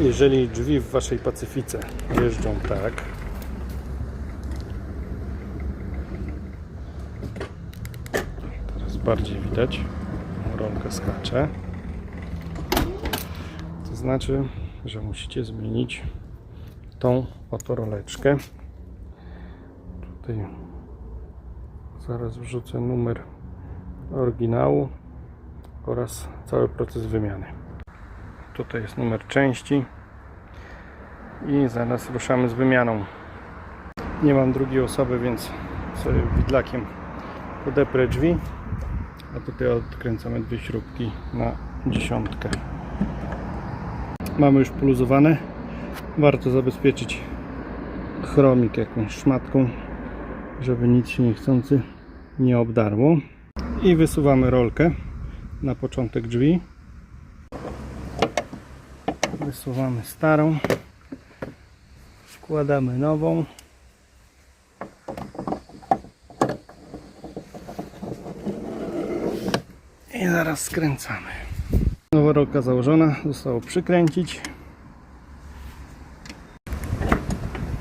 Jeżeli drzwi w waszej Pacyfice jeżdżą tak, teraz bardziej widać, rolka skacze. To znaczy, że musicie zmienić tą oto roleczkę. Tutaj zaraz wrzucę numer oryginału oraz cały proces wymiany. Tutaj jest numer części i zaraz ruszamy z wymianą. Nie mam drugiej osoby, więc sobie widlakiem podeprę drzwi, a tutaj odkręcamy dwie śrubki na dziesiątkę. Mamy już poluzowane. Warto zabezpieczyć chromik jakąś szmatką, żeby nic się niechcący nie obdarło. I wysuwamy rolkę na początek drzwi. Wysuwamy starą. Wkładamy nową. I zaraz skręcamy. Nowa rolka założona, zostało przykręcić.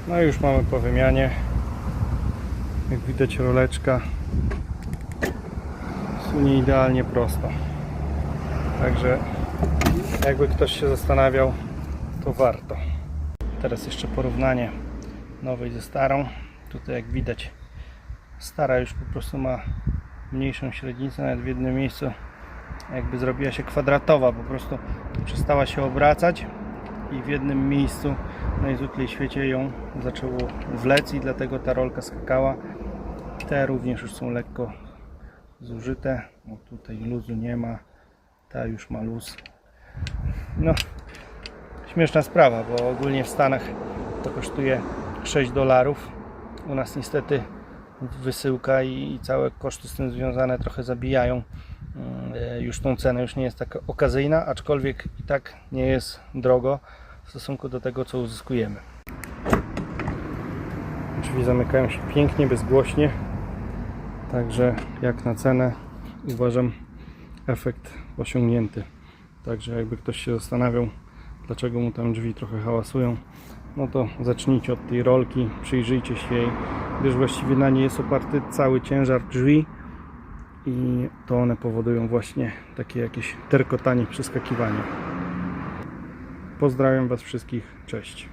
No i już mamy po wymianie. Jak widać roleczka sunie idealnie prosto. Także jakby ktoś się zastanawiał, to warto. Teraz jeszcze porównanie nowej ze starą. Tutaj jak widać stara już po prostu ma mniejszą średnicę, nawet w jednym miejscu jakby zrobiła się kwadratowa, po prostu przestała się obracać i w jednym miejscu najzwyklej w świecie ją zaczęło wlec i dlatego ta rolka skakała. Te również już są lekko zużyte. O, tutaj luzu nie ma. Ta już ma luz. No, śmieszna sprawa, bo ogólnie w Stanach to kosztuje 6 dolarów. U nas niestety wysyłka i, całe koszty z tym związane trochę zabijają e, już tą cenę. Już nie jest taka okazyjna, aczkolwiek i tak nie jest drogo w stosunku do tego, co uzyskujemy. Drzwi zamykają się pięknie, bezgłośnie. Także jak na cenę uważam efekt osiągnięty. Także jakby ktoś się zastanawiał, dlaczego mu tam drzwi trochę hałasują, no to zacznijcie od tej rolki, przyjrzyjcie się jej, gdyż właściwie na niej jest oparty cały ciężar drzwi i to one powodują właśnie takie jakieś terkotanie, przeskakiwanie. Pozdrawiam Was wszystkich, cześć.